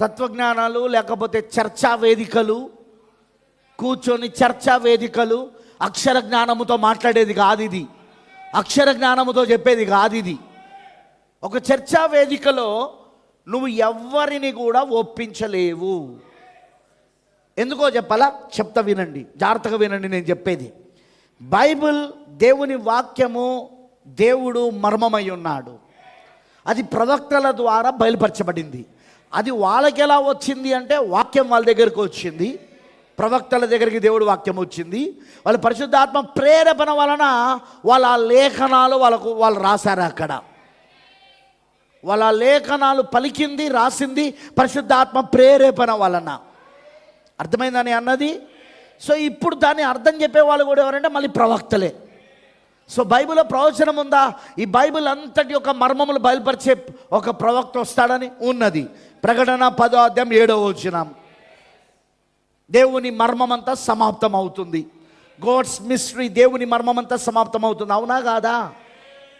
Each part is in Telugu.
తత్వజ్ఞానాలు లేకపోతే చర్చా వేదికలు కూర్చొని చర్చా వేదికలు అక్షర జ్ఞానముతో మాట్లాడేది కాదు ఇది. అక్షర జ్ఞానముతో చెప్పేది కాదు ఇది. ఒక చర్చా వేదికలో నువ్వు ఎవ్వరిని కూడా ఒప్పించలేవు. ఎందుకో చెప్పాలా? చెప్తా వినండి. జాగ్రత్తగా వినండి నేను చెప్పేది. బైబిల్ దేవుని వాక్యము దేవుడు మర్మమై ఉన్నాడు. అది ప్రవక్తల ద్వారా బయలుపరచబడింది. అది వాళ్ళకి ఎలా వచ్చింది అంటే వాక్యం వాళ్ళ దగ్గరికి వచ్చింది. ప్రవక్తల దగ్గరికి దేవుడు వాక్యం వచ్చింది. వాళ్ళ పరిశుద్ధాత్మ ప్రేరేపణ వలన వాళ్ళ ఆ లేఖనాలు వాళ్ళకు వాళ్ళు రాశారు అక్కడ. వాళ్ళ లేఖనాలు పలికింది రాసింది పరిశుద్ధాత్మ ప్రేరేపణ వలన. అర్థమైందని అన్నది? సో ఇప్పుడు దాన్ని అర్థం చెప్పే వాళ్ళు కూడా ఎవరంటే మళ్ళీ ప్రవక్తలే. సో బైబిల్లో ప్రవచనం ఉందా? ఈ బైబిల్ అంతటి యొక్క మర్మములు బయలుపరిచే ఒక ప్రవక్త వస్తాడని? ఉన్నది. ప్రకటన పదో అధ్యాయం ఏడవ వచ్చినాం దేవుని మర్మమంతా సమాప్తం అవుతుంది గోడ్స్ మిస్టరీ దేవుని మర్మమంతా సమాప్తం అవుతుంది అవునా కాదా?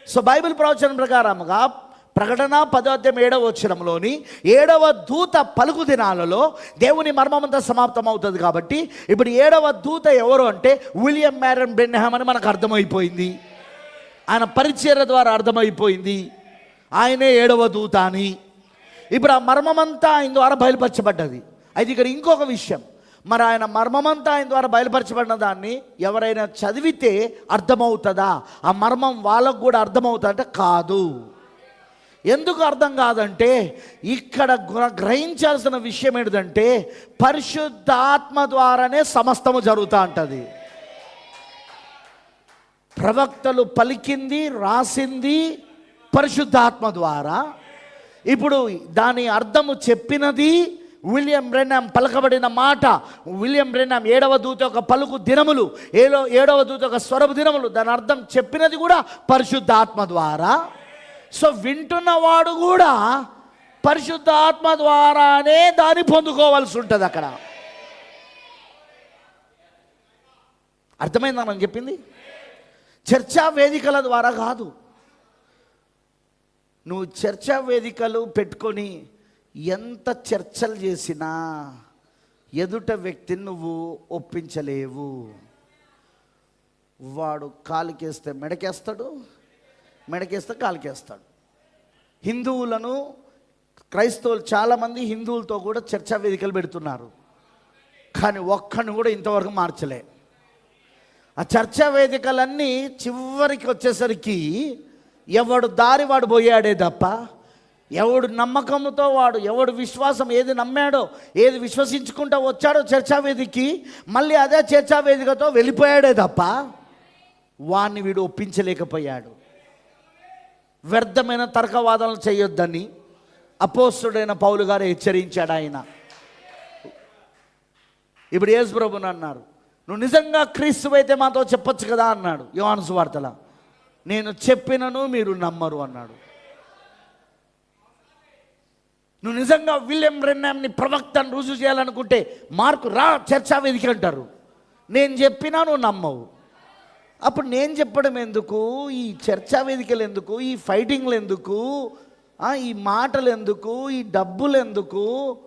సో బైబిల్ ప్రవచనం ప్రకారముగా ప్రకటన పదార్థం ఏడవ వచ్చినంలోని ఏడవ దూత పలుకు దినాలలో దేవుని మర్మమంతా సమాప్తం అవుతుంది కాబట్టి ఇప్పుడు ఏడవ దూత ఎవరు అంటే విలియం మ్యారన్ బ్రెన్హామ్ అని మనకు అర్థమైపోయింది. ఆయన పరిచర్య ద్వారా అర్థమైపోయింది. ఆయనే ఏడవ దూత అని. ఇప్పుడు ఆ మర్మమంతా ఆయన ద్వారా బయలుపరచబడ్డది. అయితే ఇక్కడ ఇంకొక విషయం. మరి ఆయన మర్మమంతా ఆయన ద్వారా బయలుపరచబడిన దాన్ని ఎవరైనా చదివితే అర్థమవుతుందా? ఆ మర్మం వాళ్ళకు కూడా అర్థమవుతుందంటే కాదు. ఎందుకు అర్థం కాదంటే ఇక్కడ గ్రహించాల్సిన విషయం ఏంటంటే పరిశుద్ధాత్మ ద్వారానే సమస్తము జరుగుతూ ఉంటుంది ప్రవక్తలు పలికింది రాసింది పరిశుద్ధాత్మ ద్వారా. ఇప్పుడు దాని అర్థము చెప్పినది విలియం బ్రెన్నాం పలకబడిన మాట. విలియం బ్రెన్నాం ఏడవ దూత ఒక పలుకు దినములు ఏడో ఏడవ దూత ఒక స్వరపు దినములు దాని అర్థం చెప్పినది కూడా పరిశుద్ధాత్మ ద్వారా. సో వింటున్నవాడు కూడా పరిశుద్ధాత్మ ద్వారానే దాన్ని పొందుకోవాల్సి ఉంటుంది అక్కడ. అర్థమైందా మనం చెప్పింది? చర్చా వేదికల ద్వారా కాదు. నువ్వు చర్చా వేదికలు పెట్టుకొని ఎంత చర్చలు చేసినా ఎదుట వ్యక్తిని నువ్వు ఒప్పించలేవు. వాడు కాలికేస్తే మెడకేస్తాడు? మెడకేస్తే కాలికేస్తాడు. హిందువులను క్రైస్తవులు చాలామంది హిందువులతో కూడా చర్చా వేదికలు పెడుతున్నారు. కానీ ఒక్కడిని కూడా ఇంతవరకు మార్చలే. ఆ చర్చా వేదికలన్నీ చివరికి వచ్చేసరికి ఎవడు దారి వాడు పోయాడే తప్ప ఎవడు నమ్మకంతో వాడు ఎవడు విశ్వాసం ఏది నమ్మాడో ఏది విశ్వసించుకుంటూ వచ్చాడో చర్చా వేదికి మళ్ళీ అదే చర్చా వేదికతో వెళ్ళిపోయాడే తప్ప వాణ్ణి వీడు ఒప్పించలేకపోయాడు. వ్యర్థమైన తర్కవాదాలను చేయొద్దని అపోస్తుడైన పౌలు గారు హెచ్చరించాడు ఆయన. ఇప్పుడు యేసు ప్రభుని అన్నారు నువ్వు నిజంగా క్రీస్తు అయితే మాతో చెప్పొచ్చు కదా? అన్నాడు యోహాను వార్తల నేను చెప్పినను మీరు నమ్మరు అన్నాడు. నువ్వు నిజంగా విలియం రెన్నామ్ని ప్రవక్తను రుజువు చేయాలనుకుంటే మార్కు రా చర్చా వేదిక అంటారు. నేను చెప్పినా నువ్వు నమ్మవు. అప్పుడు నేను చెప్పడం ఎందుకు? ఈ చర్చా వేదికలు ఎందుకు? ఈ ఫైటింగ్లు ఎందుకు? ఈ మాటలు ఎందుకు? ఈ డబ్బులు ఎందుకు?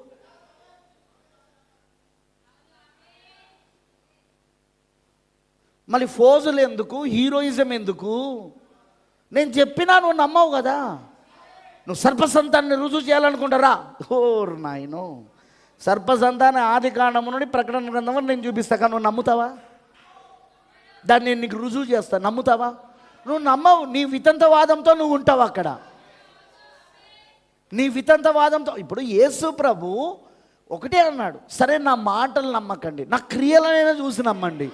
మళ్ళీ ఫోజులు ఎందుకు? హీరోయిజం ఎందుకు? నేను చెప్పినా నువ్వు నమ్మవు కదా? నువ్వు సర్పసంతాన్ని రుజువు చేయాలనుకుంటారా? ఓర్ నాయను. సర్పసంతాన్ని ఆది కాండము నుండి ప్రకటన గ్రంథం నేను చూపిస్తా కానీ నువ్వు నమ్ముతావా? దాన్ని నేను నీకు రుజువు చేస్తా. నమ్ముతావా? నువ్వు నమ్మవు. నీ వితంతవాదంతో నువ్వు ఉంటావు అక్కడ. నీ వితంతవాదంతో ఇప్పుడు యేసు ప్రభు ఒకటే అన్నాడు. సరే నా మాటలు నమ్మకండి. నా క్రియలనైనా చూసి నమ్మండి.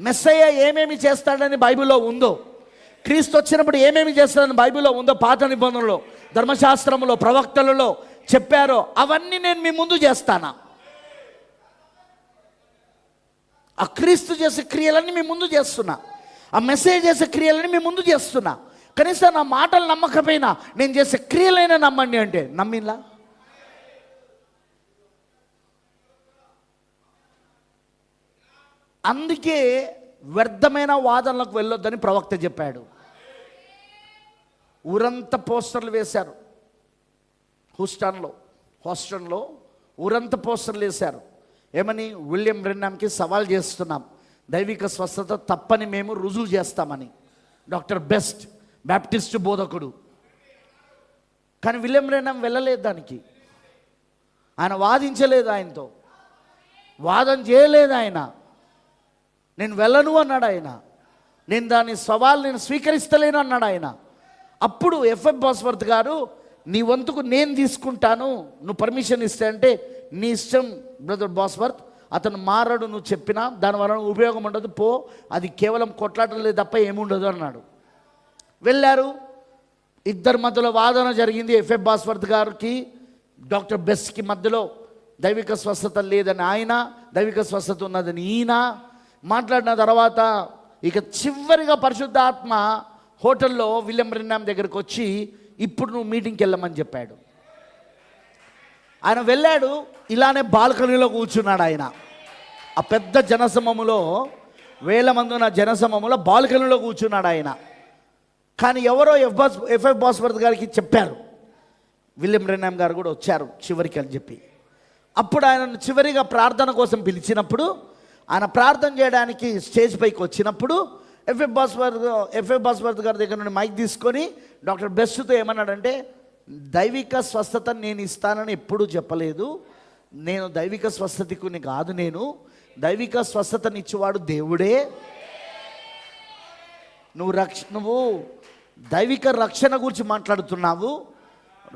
మెస్సయ్య ఏమేమి చేస్తాడని బైబిల్లో ఉందో క్రీస్తు వచ్చినప్పుడు ఏమేమి చేస్తాడని బైబిల్లో ఉందో పాత నిబంధనలో ధర్మశాస్త్రంలో ప్రవక్తలలో చెప్పారో అవన్నీ నేను మీ ముందు చేస్తానా? ఆ క్రీస్తు చేసే క్రియలన్నీ మీ ముందు చేస్తున్నా. ఆ మెసేజ్ చేసే క్రియలని మీ ముందు చేస్తున్నా. కనీసం నా మాటలు నమ్మకపోయినా నేను చేసే క్రియలైనా నమ్మండి అంటే నమ్మిలా అందుకే వ్యర్థమైన వాదనలకు వెళ్ళొద్దని ప్రవక్త చెప్పాడు. ఊరంతా పోస్టర్లు వేశారు. హూస్టన్లో హోస్టన్లో ఊరంతా పోస్టర్లు వేశారు. ఏమని విలియం బ్రెన్నాంకి సవాల్ చేస్తున్నాం. దైవిక స్వస్థత తప్పని మేము రుజువు చేస్తామని. డాక్టర్ బెస్ట్ బ్యాప్టిస్ట్ బోధకుడు. కానీ విలియం బ్రెన్నాం వెళ్ళలేదు దానికి. ఆయన వాదించలేదు ఆయనతో. వాదం చేయలేదు ఆయన. నేను వెళ్ళను అన్నాడు ఆయన. నేను దాని సవాల్ నేను స్వీకరిస్తలేను అన్నాడు ఆయన. అప్పుడు ఎఫ్ఎం బాస్వర్త్ గారు నీ వంతుకు నేను తీసుకుంటాను. నువ్వు పర్మిషన్ ఇస్తే అంటే నీ ఇష్టం బ్రదర్ బాస్వర్త్ అతను మారడు నువ్వు చెప్పినా దానివల్ల ఉపయోగం ఉండదు పో. అది కేవలం కొట్లాటలే తప్ప ఏముండదు అన్నాడు. వెళ్ళారు. ఇద్దరి మధ్యలో వాదన జరిగింది ఎఫ్ఎఫ్ బాస్వర్త్ గారికి. డాక్టర్ బెస్ట్కి మధ్యలో దైవిక స్వస్థత లేదని ఆయన దైవిక స్వస్థత ఉన్నదని ఈయన మాట్లాడిన తర్వాత ఇక చివరిగా పరిశుద్ధాత్మ హోటల్లో విలియం రెన్నాం దగ్గరికి వచ్చి ఇప్పుడు నువ్వు మీటింగ్కి వెళ్ళమని చెప్పాడు. ఆయన వెళ్ళాడు ఇలానే బాల్కనీలో కూర్చున్నాడు ఆయన. ఆ పెద్ద జనసమములో వేల మంది ఉన్న జనసమములో బాల్కనీలో కూర్చున్నాడు ఆయన. కానీ ఎవరో ఎఫ్ బాస్ ఎఫ్ఎఫ్ బాస్వర్త్ గారికి చెప్పారు. విలియం రెనామ్ గారు కూడా వచ్చారు చివరికి అని చెప్పి. అప్పుడు ఆయన చివరిగా ప్రార్థన కోసం పిలిచినప్పుడు ఆయన ప్రార్థన చేయడానికి స్టేజ్ పైకి వచ్చినప్పుడు ఎఫ్ఎఫ్ బాస్వర్త్ ఎఫ్ఎఫ్ బాస్వర్త్ గారి దగ్గర నుండి మైక్ తీసుకొని డాక్టర్ బెస్ట్తో ఏమన్నాడంటే దైవిక స్వస్థత నేను ఇస్తానని ఎప్పుడూ చెప్పలేదు. నేను దైవిక స్వస్థతకుని కాదు నేను. దైవిక స్వస్థతనిచ్చేవాడు దేవుడే. నువ్వు రక్ష నువ్వు దైవిక రక్షణ గురించి మాట్లాడుతున్నావు.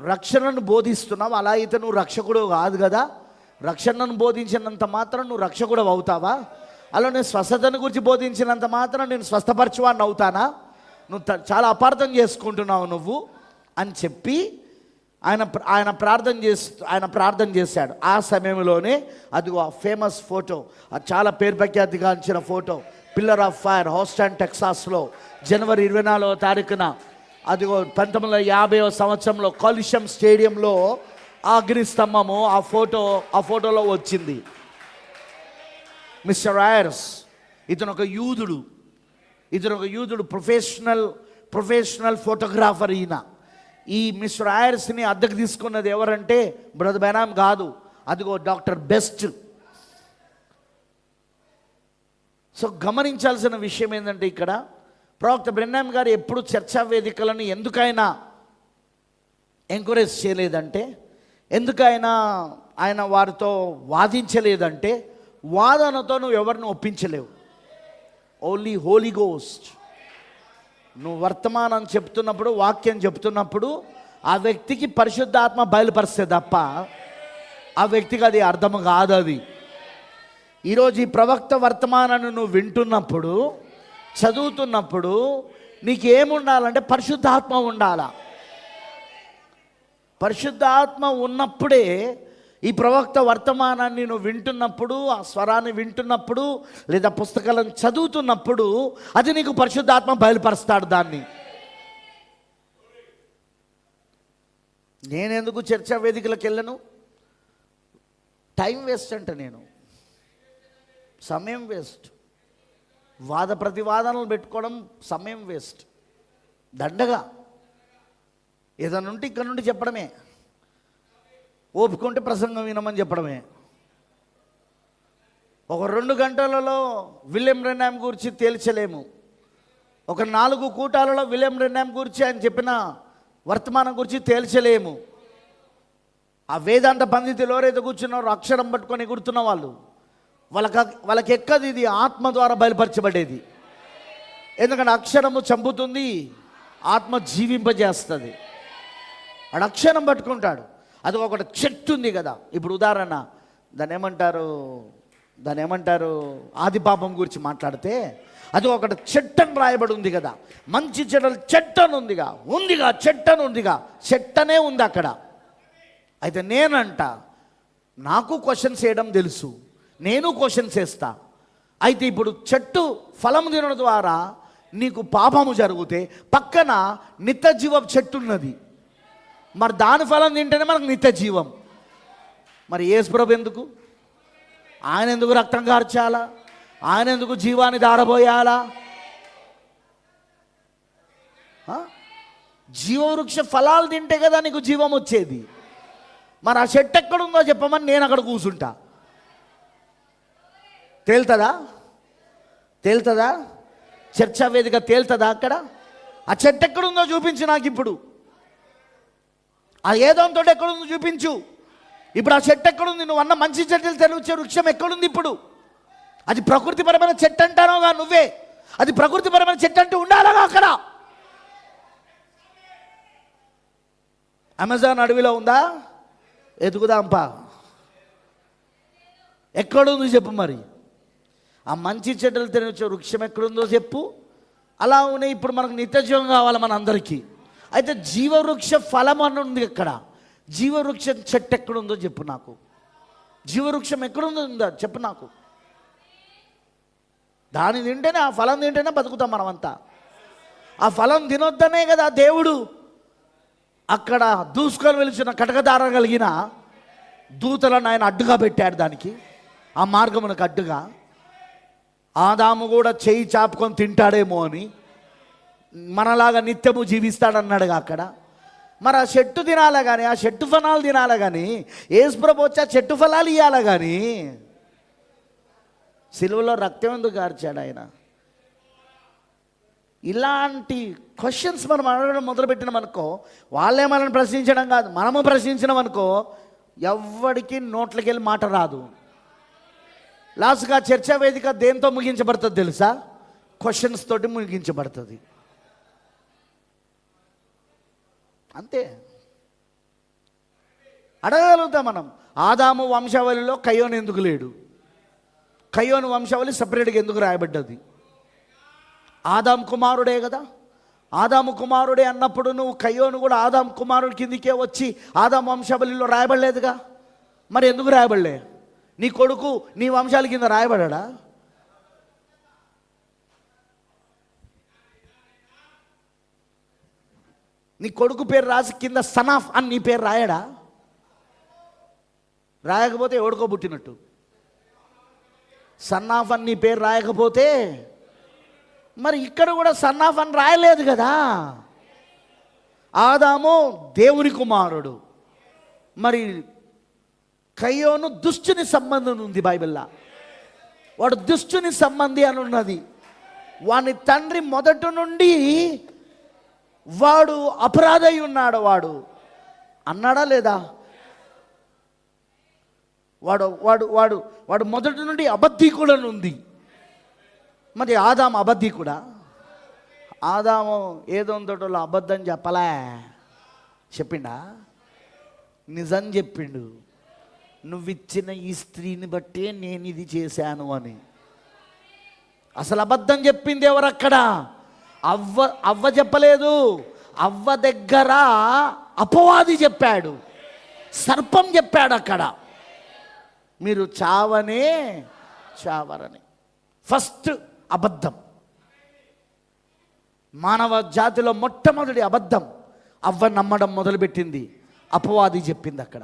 రక్షణను బోధిస్తున్నావు. అలా అయితే నువ్వు రక్షకుడు కాదు కదా. రక్షణను బోధించినంత మాత్రం నువ్వు రక్షకుడు అవుతావా? అలా నేను స్వస్థతను గురించి బోధించినంత మాత్రం నేను స్వస్థపరచువాడిని అవుతానా? నువ్వు చాలా అపార్థం చేసుకుంటున్నావు నువ్వు అని చెప్పి ఆయన ప్ర- ఆయన ప్రార్థన చేస్తూ ఆయన ప్రార్థన చేశాడు. ఆ సమయంలోనే అది ఆ ఫేమస్ ఫోటో అది చాలా పేరు ప్రఖ్యాతిగాంచిన photo pillar of fire Houston టెక్సాస్లో జనవరి ఇరవై నాలుగవ తారీఖున అది పంతొమ్మిది వందల యాభైవ సంవత్సరంలో కాలుష్యం స్టేడియంలో ఆ అగ్నిస్తంభము ఆ ఫోటో ఆ ఫోటోలో వచ్చింది. మిస్టర్ రాయర్స్ ఇతను ఒక యూదుడు. ఇతను ఒక యూదుడు ప్రొఫెషనల్ ప్రొఫెషనల్ ఫోటోగ్రాఫర్ ఈయన. ఈ మిస్టర్ ఆయర్స్ని అద్దెకు తీసుకున్నది ఎవరంటే బ్రదర్ బెనాం కాదు. అదిగో డాక్టర్ బెస్ట్. సో గమనించాల్సిన విషయం ఏంటంటే ఇక్కడ ప్రవక్త బ్రెన్నాం గారు ఎప్పుడు చర్చా వేదికలను ఎందుకైనా ఎంకరేజ్ చేయలేదంటే ఎందుకైనా ఆయన వారితో వాదించలేదంటే వాదనతో నువ్వు ఎవరిని ఒప్పించలేవు. ఓన్లీ హోలీ గోస్ట్ నువ్వు వర్తమానం చెప్తున్నప్పుడు వాక్యం చెప్తున్నప్పుడు ఆ వ్యక్తికి పరిశుద్ధాత్మ బయలుపరిస్తే తప్ప ఆ వ్యక్తికి అది అర్థం కాదు అది. ఈరోజు ఈ ప్రవక్త వర్తమానాన్ని నువ్వు వింటున్నప్పుడు చదువుతున్నప్పుడు నీకు ఏముండాలంటే పరిశుద్ధాత్మ ఉండాలా? పరిశుద్ధాత్మ ఉన్నప్పుడే ఈ ప్రవక్త వర్తమానాన్ని నువ్వు వింటున్నప్పుడు ఆ స్వరాన్ని వింటున్నప్పుడు లేదా పుస్తకాలను చదువుతున్నప్పుడు అది నీకు పరిశుద్ధాత్మ బయలుపరుస్తాడు దాన్ని. నేనెందుకు చర్చా వేదికలకు వెళ్ళను? టైం వేస్ట్ అంట నేను. సమయం వేస్ట్. వాద ప్రతివాదనలు పెట్టుకోవడం సమయం వేస్ట్. దండగా. ఏదైనా ఉంటే ఇక్కడ నుండి చెప్పడమే. ఒప్పుకుంటే ప్రసంగం వినమని చెప్పడమే. ఒక రెండు గంటలలో విలియం రెన్నాం గురించి తేల్చలేము. ఒక నాలుగు కూటాలలో విలియం రెన్నాం గురించి ఆయన చెప్పిన వర్తమానం గురించి తేల్చలేము. ఆ వేదాంత పండితులు ఎవరైతే కూర్చున్నారో అక్షరం పట్టుకొని గుర్తున్న వాళ్ళు వాళ్ళకి వాళ్ళకి ఎక్కది ఇది? ఆత్మ ద్వారా బయలుపరచబడేది. ఎందుకంటే అక్షరము చంపుతుంది ఆత్మ జీవింపజేస్తుంది. వాడు అక్షరం పట్టుకుంటాడు. అది ఒకటి చెట్టు ఉంది కదా. ఇప్పుడు ఉదాహరణ దాన్ని ఏమంటారు దాని ఏమంటారు ఆది పాపం గురించి మాట్లాడితే అది ఒకటి చెట్టని రాయబడి ఉంది కదా. మంచి చెడ్డలు చెట్టను ఉందిగా ఉందిగా చెట్టను ఉందిగా చెట్టనే ఉంది అక్కడ. అయితే నేనంట నాకు క్వశ్చన్స్ వేయడం తెలుసు నేను క్వశ్చన్స్ వేస్తా అయితే ఇప్పుడు చెట్టు ఫలం తినడం ద్వారా నీకు పాపము జరిగితే పక్కన నిత్యజీవ చెట్టు ఉన్నది మరి దాని ఫలం తింటేనే మనకు నిత్య జీవం. మరి ఏసుప్రభు ఎందుకు? ఆయన ఎందుకు రక్తం కార్చాలా? ఆయన ఎందుకు జీవాన్ని దారబోయాలా? జీవవృక్ష ఫలాలు తింటే కదా నీకు జీవం వచ్చేది. మరి ఆ చెట్టు ఎక్కడుందో చెప్పమని నేను అక్కడ కూర్చుంటా. తేలుతుందా? తేలుతుందా? చర్చా వేదిక తేలుతుందా అక్కడ? ఆ చెట్టు ఎక్కడుందో చూపించు నాకు ఇప్పుడు. ఆ ఏదోంతో ఎక్కడుందో చూపించు. ఇప్పుడు ఆ చెట్టు ఎక్కడుంది? నువ్వు అన్న మంచి చెట్టులు తెరవచ్చే వృక్షం ఎక్కడుంది ఇప్పుడు? అది ప్రకృతిపరమైన చెట్టు అంటానోగా నువ్వే? అది ప్రకృతిపరమైన చెట్టు అంటూ ఉండాలగా అక్కడ? అమెజాన్ అడవిలో ఉందా? ఎదుగుదాంపా ఎక్కడుంది చెప్పు మరి. ఆ మంచి చెడ్డలు తినొచ్చే వృక్షం ఎక్కడుందో చెప్పు. అలా ఉన్నాయి. ఇప్పుడు మనకు నిత్యజీవం కావాలి మన అందరికీ. అయితే జీవవృక్ష ఫలం అని ఉంది ఇక్కడ. జీవవృక్ష చెట్టు ఎక్కడుందో చెప్పు నాకు. జీవవృక్షం ఎక్కడుందో ఉందో? చెప్పు నాకు. దాని తింటేనే ఆ ఫలం తింటేనే బతుకుతాం మనమంతా. ఆ ఫలం తినొద్దనే కదా దేవుడు. అక్కడ దూసుకొని వెలిచిన కటకదార కలిగిన దూతలను ఆయన అడ్డుగా పెట్టాడు దానికి. ఆ మార్గమునకు అడ్డుగా. ఆదాము కూడా చేయి చాపుకొని తింటాడేమో అని మనలాగా నిత్యము జీవిస్తాడన్నాడుగా అక్కడ. మరి ఆ చెట్టు తినాలా కానీ ఆ చెట్టు ఫలాలు తినాలా కానీ ఏసుప్రభు వచ్చి ఆ చెట్టు ఫలాలు ఇవ్వాలా కానీ సిలువలో రక్తం ఎందుకు గార్చాడు ఆయన? ఇలాంటి క్వశ్చన్స్ మనం అడగడం మొదలుపెట్టినాం అనుకో వాళ్ళే మనల్ని ప్రశ్నించడం కాదు మనము ప్రశ్నించినాం అనుకో ఎవ్వడికి నోట్లకి వెళ్ళి మాట రాదు. లాస్ట్గా చర్చా వేదిక దేంతో ముగించబడుతుంది తెలుసా? క్వశ్చన్స్ తోటి ముగించబడుతుంది. అంతే. అడగగలుగుతాం మనం. ఆదాము వంశావళిలో కయ్యోను ఎందుకు లేడు? కయోన్ వంశావళి సపరేట్గా ఎందుకు రాయబడ్డది? ఆదాం కుమారుడే కదా. ఆదాము కుమారుడే అన్నప్పుడు నువ్వు కయోను కూడా ఆదాం కుమారుడి కిందికే వచ్చి ఆదాం వంశావళిలో రాయబడలేదుగా? మరి ఎందుకు రాయబడలే? నీ కొడుకు నీ వంశాల కింద రాయబడా నీ కొడుకు పేరు రాసి కింద సనాఫ్ అని నీ పేరు రాయడా? రాయకపోతే ఎవడుకో పుట్టినట్టు. సన్నాఫ్ అని నీ పేరు రాయకపోతే మరి ఇక్కడ కూడా సన్నాఫ్ అని రాయలేదు కదా. ఆదాము దేవుని కుమారుడు. మరి కయ్యోను దుష్టుని సంబంధం ఉంది బైబిల్లా. వాడు దుష్టుని సంబంధి అని ఉన్నది. వాని తండ్రి మొదటి నుండి వాడు అపరాధై ఉన్నాడు వాడు. అన్నాడా లేదా? వాడు వాడు వాడు వాడు మొదటి నుండి అబద్ధీకుడని ఉంది. మరి ఆదాము అబద్ధీకుడా? ఆదాము ఏదో తోటలో అబద్ధం చెప్పలే. చెప్పిండా? నిజం చెప్పిండు. నువ్విచ్చిన ఈ స్త్రీని బట్టే నేను ఇది చేశాను అని. అసలు అబద్ధం చెప్పింది ఎవరక్కడ? అవ్వ అవ్వ చెప్పలేదు. అవ్వ దగ్గర అపవాది చెప్పాడు. సర్పం చెప్పాడు అక్కడ. మీరు చావనే చావరని. ఫస్ట్ అబద్ధం. మానవ జాతిలో మొట్టమొదటి అబద్ధం. అవ్వ నమ్మడం మొదలుపెట్టింది. అపవాది చెప్పింది అక్కడ.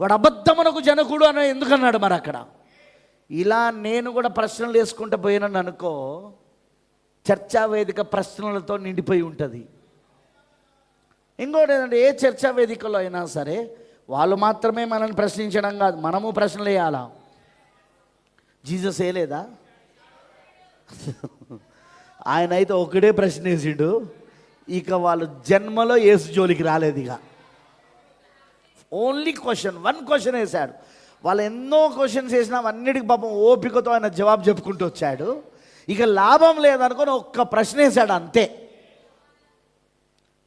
వాడు అబద్ధమునకు జనకుడు అని ఎందుకన్నాడు మరి అక్కడ? ఇలా నేను కూడా ప్రశ్నలు వేసుకుంటూ పోయినాను అనుకో చర్చా వేదిక ప్రశ్నలతో నిండిపోయి ఉంటుంది. ఇంకోటి ఏంటంటే ఏ చర్చావేదికలో అయినా సరే వాళ్ళు మాత్రమే మనల్ని ప్రశ్నించడం కాదు మనము ప్రశ్నలు వేయాలా? జీసస్ వేయలేదా? ఆయన అయితే ఒకటే ప్రశ్న వేసిండు ఇక వాళ్ళు జన్మలో ఏసు జోలికి రాలేదు ఇక. ఓన్లీ క్వశ్చన్ వన్ క్వశ్చన్ వేశాడు. వాళ్ళు ఎన్నో క్వశ్చన్స్ వేసినా అన్నిటికి పాపం ఓపికతో ఆయన జవాబు చెప్పుకుంటూ వచ్చాడు. ఇక లాభం లేదనుకొని ఒక్క ప్రశ్న వేశాడు అంతే.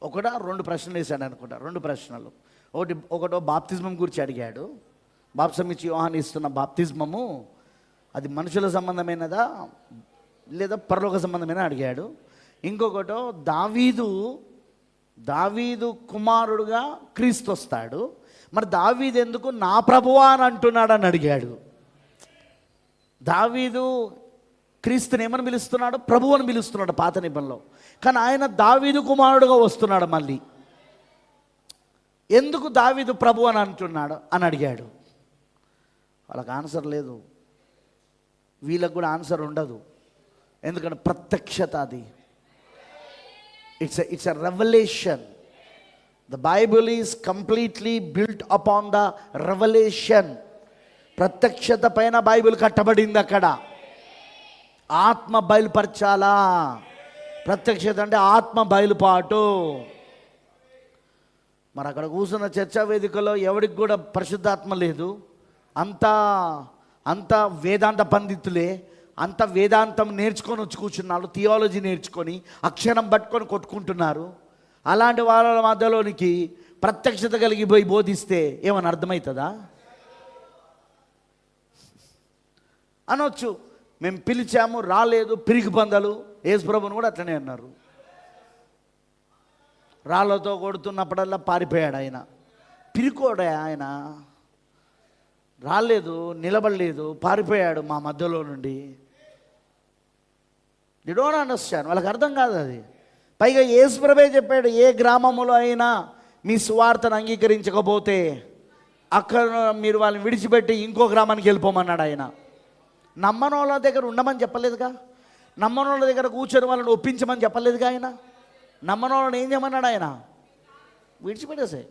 ఒకట రెండు ప్రశ్నలు వేశాడు అనుకుంటా రెండు ప్రశ్నలు. ఒకటి ఒకటో బాప్తిజమం గురించి అడిగాడు. బాప్సం ఇచ్చి యోహాన్ ఇస్తున్న బాప్తిజమము అది మనుషుల సంబంధమైనదా లేదా పరలోక సంబంధమైన అడిగాడు. ఇంకొకటో దావీదు దావీదు కుమారుడుగా క్రీస్తు వస్తాడు మరి దావీదు ఎందుకు నా ప్రభువా అని అంటున్నాడు అని అడిగాడు. దావీదు క్రీస్తుని ఏమని పిలుస్తున్నాడు? ప్రభు అని పిలుస్తున్నాడు పాత నిబంధనలో. కానీ ఆయన దావీదు కుమారుడుగా వస్తున్నాడు మళ్ళీ. ఎందుకు దావీదు ప్రభు అని అంటున్నాడు? అని అడిగాడు. వాళ్ళకి ఆన్సర్ లేదు. వీళ్ళకు కూడా ఆన్సర్ ఉండదు. ఎందుకంటే ప్రత్యక్షత అది. It's it's a revolution the Bible is completely built upon the revolution ప్రత్యక్షత పైన బైబిల్ కట్టబడింది అక్కడ. ఆత్మ బయలుపరచాలా? ప్రత్యక్షత అంటే ఆత్మ బయలుపాటు. మరి అక్కడ కూర్చున్న చర్చా వేదికలో ఎవరికి కూడా పరిశుద్ధాత్మ లేదు. అంతా అంత వేదాంత పండితులే. అంత వేదాంతం నేర్చుకొని వచ్చి కూర్చున్నారు థియాలజీ నేర్చుకొని అక్షరం పట్టుకొని కొట్టుకుంటున్నారు. అలాంటి వాళ్ళ మధ్యలోనికి ప్రత్యక్షత కలిగిపోయి బోధిస్తే ఏమని అర్థమవుతుందా? అనొచ్చు. మేము పిలిచాము రాలేదు పిరికి పందలు. యేసుప్రభుని కూడా అట్లనే అన్నారు. రాళ్ళతో కొడుతున్నప్పుడల్లా పారిపోయాడు ఆయన. పిరికోడే ఆయన. రాలేదు నిలబడలేదు పారిపోయాడు మా మధ్యలో నుండి. నిడోన డోంట్ అండర్స్టాండ్ వాళ్ళకి అర్థం కాదు అది. పైగా యేసుప్రభే చెప్పాడు ఏ గ్రామములో అయినా మీ సువార్తను అంగీకరించకపోతే అక్కడ మీరు వాళ్ళని విడిచిపెట్టి ఇంకో గ్రామానికి వెళ్ళిపోమన్నాడు ఆయన. నమ్మని వాళ్ళ దగ్గర ఉండమని చెప్పలేదుగా? నమ్మని వాళ్ళ దగ్గర కూర్చొని వాళ్ళని ఒప్పించమని చెప్పలేదుగా ఆయన? నమ్మని వాళ్ళని ఏం చేయమన్నాడు ఆయన? విడిచిపెట్టేసే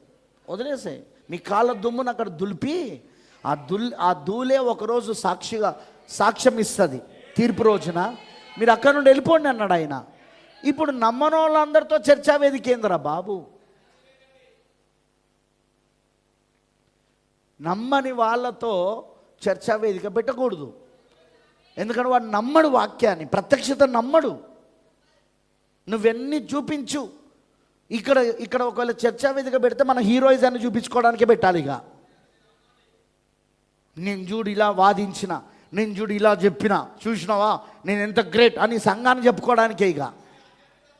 వదిలేసే మీ కాళ్ళ దుమ్మును అక్కడ దులిపి ఆ దుల్ ఆ దూలే ఒకరోజు సాక్షిగా సాక్ష్యం ఇస్తుంది. తీర్పు రోజున మీరు అక్కడ నుండి వెళ్ళిపోండి అన్నాడు ఆయన. ఇప్పుడు నమ్మని వాళ్ళందరితో చర్చా వేదిక ఏందిరా బాబు? నమ్మని వాళ్ళతో చర్చా వేదిక పెట్టకూడదు. ఎందుకంటే వాడు నమ్మడు వాక్యాన్ని ప్రత్యక్షత నమ్మడు. నువ్వెన్ని చూపించు? ఇక్కడ ఇక్కడ ఒకవేళ చర్చా వేదిక పెడితే మన హీరోయిజాన్ని చూపించుకోవడానికే పెట్టాలి ఇక. నేను చూడు ఇలా వాదించిన నేను చూడు ఇలా చెప్పిన చూసినావా? నేను ఎంత గ్రేట్ అని సంఘాన్ని చెప్పుకోవడానికే ఇక.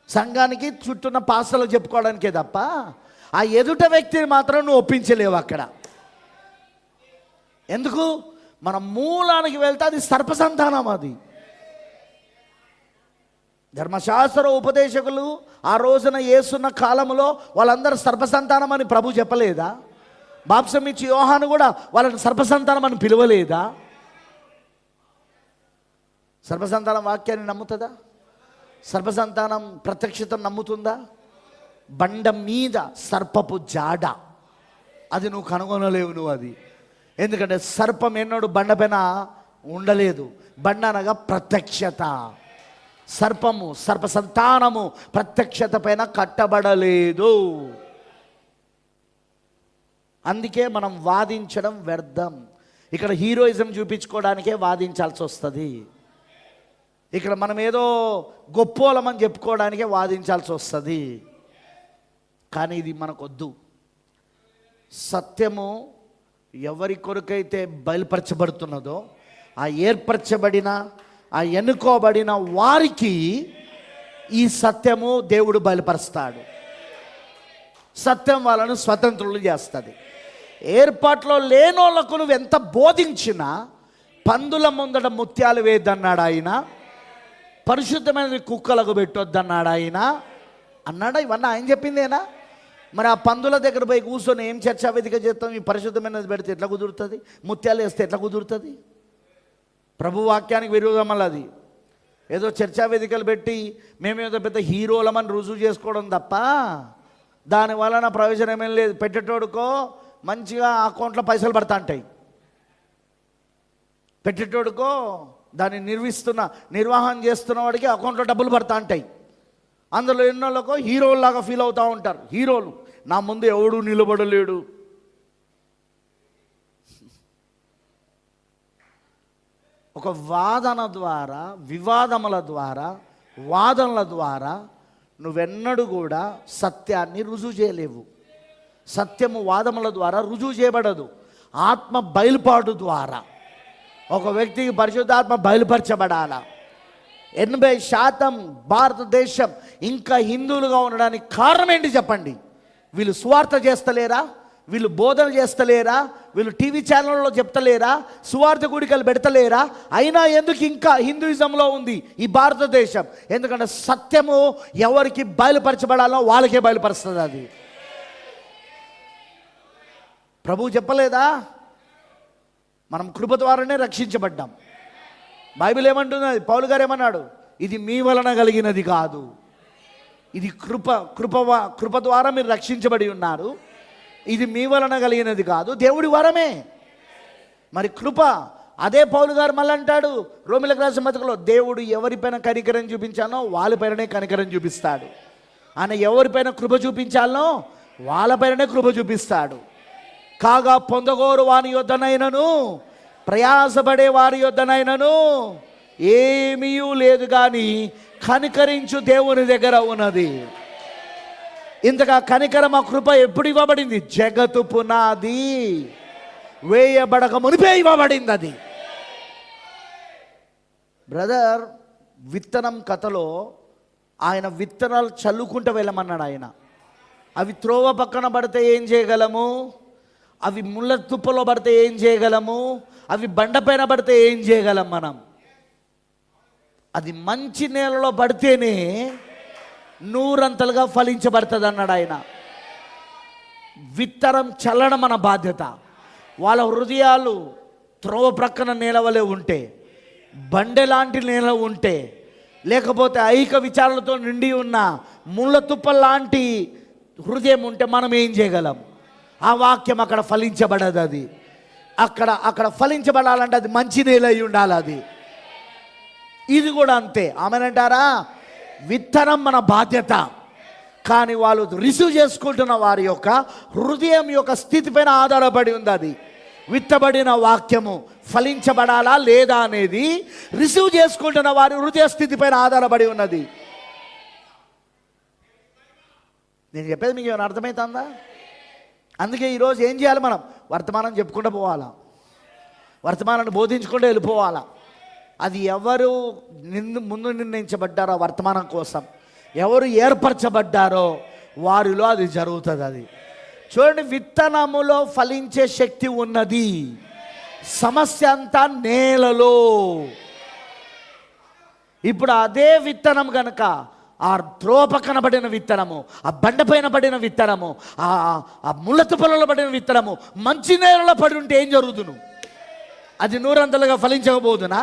సంఘానికి చుట్టూన్న పాసలు చెప్పుకోవడానికే తప్ప ఆ ఎదుట వ్యక్తిని మాత్రం నువ్వు ఒప్పించలేవు అక్కడ. ఎందుకు? మన మూలానికి వెళ్తే అది సర్పసంతానం అది. ధర్మశాస్త్ర ఉపదేశకులు ఆ రోజున ఏసున్న కాలంలో వాళ్ళందరూ సర్పసంతానం అని ప్రభు చెప్పలేదా? బాప్సం ఇచ్చి యోహాను కూడా వాళ్ళని సర్పసంతానం అని పిలవలేదా? సర్పసంతానం వాక్యాన్ని నమ్ముతుందా? సర్పసంతానం ప్రత్యక్షత నమ్ముతుందా? బండ మీద సర్పపు జాడ. అది నువ్వు కనుగొనలేవు నువ్వు అది. ఎందుకంటే సర్పం ఎన్నడూ బండ పైన ఉండలేదు. బండ అనగా ప్రత్యక్షత. సర్పము సర్ప సంతానము ప్రత్యక్షత పైన కట్టబడలేదు. అందుకే మనం వాదించడం వ్యర్థం. ఇక్కడ హీరోయిజం చూపించుకోవడానికే వాదించాల్సి వస్తుంది. ఇక్కడ మనం ఏదో గొప్పోలమని చెప్పుకోవడానికే వాదించాల్సి వస్తుంది. కానీ ఇది మనకొద్దు. సత్యము ఎవరి కొరకైతే బయలుపరచబడుతున్నదో ఆ ఏర్పరచబడిన ఆ ఎన్నుకోబడిన వారికి ఈ సత్యము దేవుడు బయలుపరుస్తాడు. సత్యం వాళ్ళను స్వతంత్రులు చేస్తుంది. ఏర్పాట్లో లేనోళ్ళకు నువ్వు ఎంత బోధించినా పందుల ముందట ముత్యాలు వేయద్దన్నాడు ఆయన. పరిశుద్ధమైన కుక్కలకు పెట్టొద్దన్నాడు ఆయన. అన్నాడా ఇవన్నీ ఆయన చెప్పిందేనా? మరి ఆ పందుల దగ్గర పోయి కూర్చొని ఏం చర్చా వేదిక చేస్తాం? ఈ పరిశుద్ధమైనది పెడితే ఎట్లా కుదురుతుంది? ముత్యాలు వేస్తే ఎట్లా కుదురుతుంది? ప్రభు వాక్యానికి విరోధం మళ్ళీ అది. ఏదో చర్చా వేదికలు పెట్టి మేమేదో పెద్ద హీరోలమని రుజువు చేసుకోవడం తప్ప దాని వలన ప్రయోజనం ఏం లేదు. పెట్టేటోడుకో మంచిగా అకౌంట్లో పైసలు పడతా ఉంటాయి పెట్టేటోడుకో దాన్ని నిర్వహిస్తున్న నిర్వహణ చేస్తున్న వాడికి అకౌంట్లో డబ్బులు పడతా ఉంటాయి అందులో ఎన్నోళ్ళకో హీరోల్లాగా ఫీల్ అవుతూ ఉంటారు. హీరోలు. నా ముందు ఎవడు నిలబడలేడు. ఒక వాదన ద్వారా వివాదముల ద్వారా వాదనల ద్వారా నువ్వెన్నడూ కూడా సత్యాన్ని రుజువు చేయలేవు. సత్యము వాదముల ద్వారా రుజువు చేయబడదు. ఆత్మ బయలుపాటు ద్వారా. ఒక వ్యక్తికి పరిశుద్ధాత్మ బయలుపరచబడాల? ఎనభై శాతం భారతదేశం ఇంకా హిందువులుగా ఉండడానికి కారణం ఏంటి చెప్పండి? వీళ్ళు స్వార్థ చేస్తలేరా? వీళ్ళు బోధన చేస్తలేరా? వీళ్ళు టీవీ ఛానల్లో చెప్తలేరా? సువార్థ గుడికలు పెడతలేరా? అయినా ఎందుకు ఇంకా హిందూయిజంలో ఉంది ఈ భారతదేశం? ఎందుకంటే సత్యము ఎవరికి బయలుపరచబడాలో వాళ్ళకే బయలుపరుస్తుంది అది. ప్రభు చెప్పలేదా? మనం కృప ద్వారానే రక్షించబడ్డాం. బైబిల్ ఏమంటుంది పౌలు గారు ఏమన్నాడు? ఇది మీ వలన కలిగినది కాదు. ఇది కృప కృప కృప ద్వారా మీరు రక్షించబడి ఉన్నారు. ఇది మీ వలన కలిగినది కాదు దేవుడి వరమే. మరి కృప అదే పౌలు గారు మళ్ళీ అంటాడు రోమిలకు రాసిన మతకలో దేవుడు ఎవరిపైన కనికరం చూపించాలో వాళ్ళపైననే కనికరం చూపిస్తాడు. ఆయన ఎవరిపైన కృప చూపించాలనో వాళ్ళపైననే కృప చూపిస్తాడు. కాగా పొందగోరు వాని యొద్దనైనను ప్రయాసపడే వారి యొద్దనైనను ఏమీ లేదు కానీ కనికరించు దేవుని దగ్గర ఉన్నది. ఇంతగా కనికరమ కృప ఎప్పుడు ఇవ్వబడింది? జగతు పునాది వేయబడక మునిపే ఇవ్వబడింది అది బ్రదర్ విత్తనం కథలో ఆయన విత్తనాలు చల్లుకుంటూ వెళ్ళమన్నాడు ఆయన. అవి త్రోవ పక్కన పడితే ఏం చేయగలము? అవి ముళ్ళ తుప్పలో పడితే ఏం చేయగలము? అవి బండపైన పడితే ఏం చేయగలం మనం? అది మంచి నేలలో పడితేనే నూరంతలుగా ఫలించబడుతుంది అన్నాడు ఆయన. విత్తనం చల్లడం మన బాధ్యత. వాళ్ళ హృదయాలు త్రోవ ప్రక్కన నేలవలే ఉంటే బండె లాంటి నేల ఉంటే లేకపోతే ఐక విచారాలతో నిండి ఉన్న ముళ్ళ తుప్ప లాంటి హృదయం ఉంటే మనం ఏం చేయగలం? ఆ వాక్యం అక్కడ ఫలించబడదు అది. అక్కడ అక్కడ ఫలించబడాలంటే అది మంచి నేల అయి ఉండాలి అది. ఇది కూడా అంతే. ఆమెనంటారా? విత్తనం మన బాధ్యత. కానీ వాళ్ళు రిసీవ్ చేసుకుంటున్న వారి యొక్క హృదయం యొక్క స్థితిపైన ఆధారపడి ఉంది అది విత్తబడిన వాక్యము ఫలించబడాలా లేదా అనేది రిసీవ్ చేసుకుంటున్న వారి హృదయ స్థితిపైన ఆధారపడి ఉన్నది. నేను చెప్పేది మీకు ఏమైనా అర్థమవుతుందా అందుకే ఈరోజు ఏం చేయాలి మనం? వర్తమానం చెప్పుకుంటూ పోవాలా. వర్తమానాన్ని బోధించుకుంటూ వెళ్ళిపోవాలా. అది ఎవరు నిన్ను ముందు నిర్ణయించబడ్డారో ఆ వర్తమానం కోసం ఎవరు ఏర్పరచబడ్డారో వారిలో అది జరుగుతుంది అది. చూడండి విత్తనములో ఫలించే శక్తి ఉన్నది. సమస్య అంతా నేలలో. ఇప్పుడు అదే విత్తనం కనుక ఆ త్రోవ పక్కన పడిన విత్తనము ఆ బండ పైన పడిన విత్తనము ఆ ఆ ముళ్ళత పొలంలో పడిన విత్తనము మంచి నేలలో పడి ఉంటే ఏం జరుగుతును అది నూరంతలుగా ఫలించకపోదునా?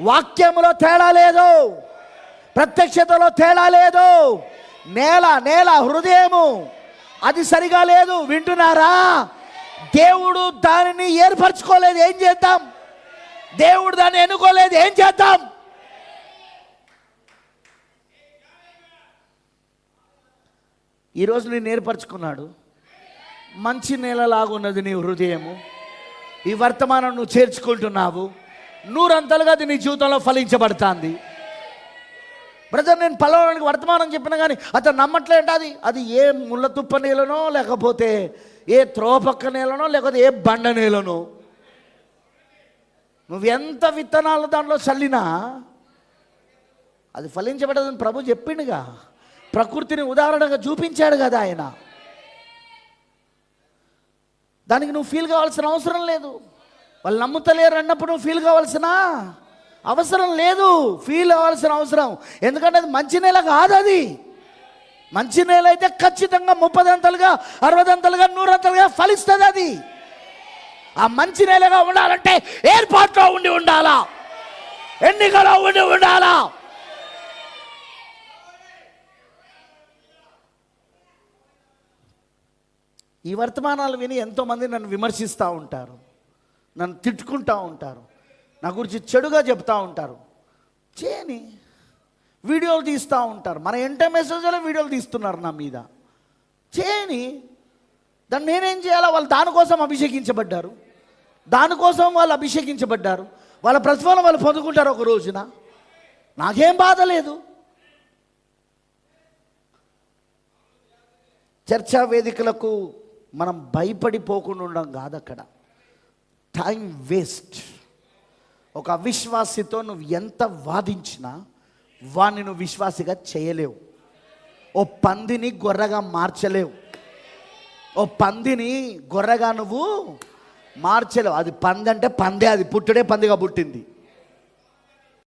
వాక్యములో తేడా లేదు. ప్రత్యక్షతలో తేడా లేదు. నేల నేల హృదయము. అది సరిగా లేదు. వింటున్నారా? దేవుడు దానిని ఏర్పరచుకోలేదు. ఏం చేద్దాం? దేవుడు దాన్ని ఎన్నుకోలేదు. ఏం చేద్దాం? ఈరోజు నేను ఏర్పరచుకున్నాడు. మంచి నేలలాగున్నది నీ హృదయము. ఈ వర్తమానం నువ్వు చేర్చుకుంటున్నావు. నూరంతలుగా అది నీ జీవితంలో ఫలించబడుతుంది. బ్రదర్ నేను పలవడానికి వర్తమానం చెప్పిన కానీ అతను నమ్మట్లేంట అది. అది ఏ ముళ్ళ తుప్ప నేలనో లేకపోతే ఏ త్రోపక్క నేలనో లేకపోతే ఏ బండ నేలనో. నువ్వెంత విత్తనాలు దాంట్లో చల్లినా అది ఫలించబడదని ప్రభు చెప్పిండుగా. ప్రకృతిని ఉదాహరణగా చూపించాడు కదా ఆయన. దానికి నువ్వు ఫీల్ కావాల్సిన అవసరం లేదు. వాళ్ళు నమ్ముతలేరు అన్నప్పుడు నువ్వు ఫీల్ కావాల్సిన? అవసరం లేదు. ఫీల్ అవ్వాల్సిన అవసరం. ఎందుకంటే అది మంచి నేల కాదు అది. మంచి నేల అయితే ఖచ్చితంగా ముప్పదంతలుగా అరవదంతలుగా నూరంతలుగా ఫలిస్తుంది అది. ఆ మంచి నేలగా ఉండాలంటే ఏర్పాట్లో ఉండి ఉండాలా? ఎన్నికలో ఉండి ఉండాలా? ఈ వర్తమానాలు విని ఎంతోమంది నన్ను విమర్శిస్తూ ఉంటారు. నన్ను తిట్టుకుంటూ ఉంటారు. నా గురించి చెడుగా చెప్తూ ఉంటారు. చేయని వీడియోలు తీస్తూ ఉంటారు. మన ఇంటర్ మెసేజ్లో వీడియోలు తీస్తున్నారు నా మీద. చేయని దాన్ని నేనేం చేయాలా? వాళ్ళు దానికోసం అభిషేకించబడ్డారు. దానికోసం వాళ్ళు అభిషేకించబడ్డారు. వాళ్ళ ప్రతిఫలం వాళ్ళు పొందుకుంటారు ఒక రోజున. నాకేం బాధ లేదు. చర్చా వేదికలకు మనం భయపడిపోకుండా ఉండడం కాదు అక్కడ. Time waste. ఒక అవిశ్వాసితో నువ్వు ఎంత వాదించినా వాణ్ణి నువ్వు విశ్వాసిగా చేయలేవు. ఓ పందిని గొర్రగా మార్చలేవు. ఓ పందిని గొర్రగా నువ్వు మార్చలేవు. అది పంది అంటే పందే అది పుట్టుడే పందిగా పుట్టింది.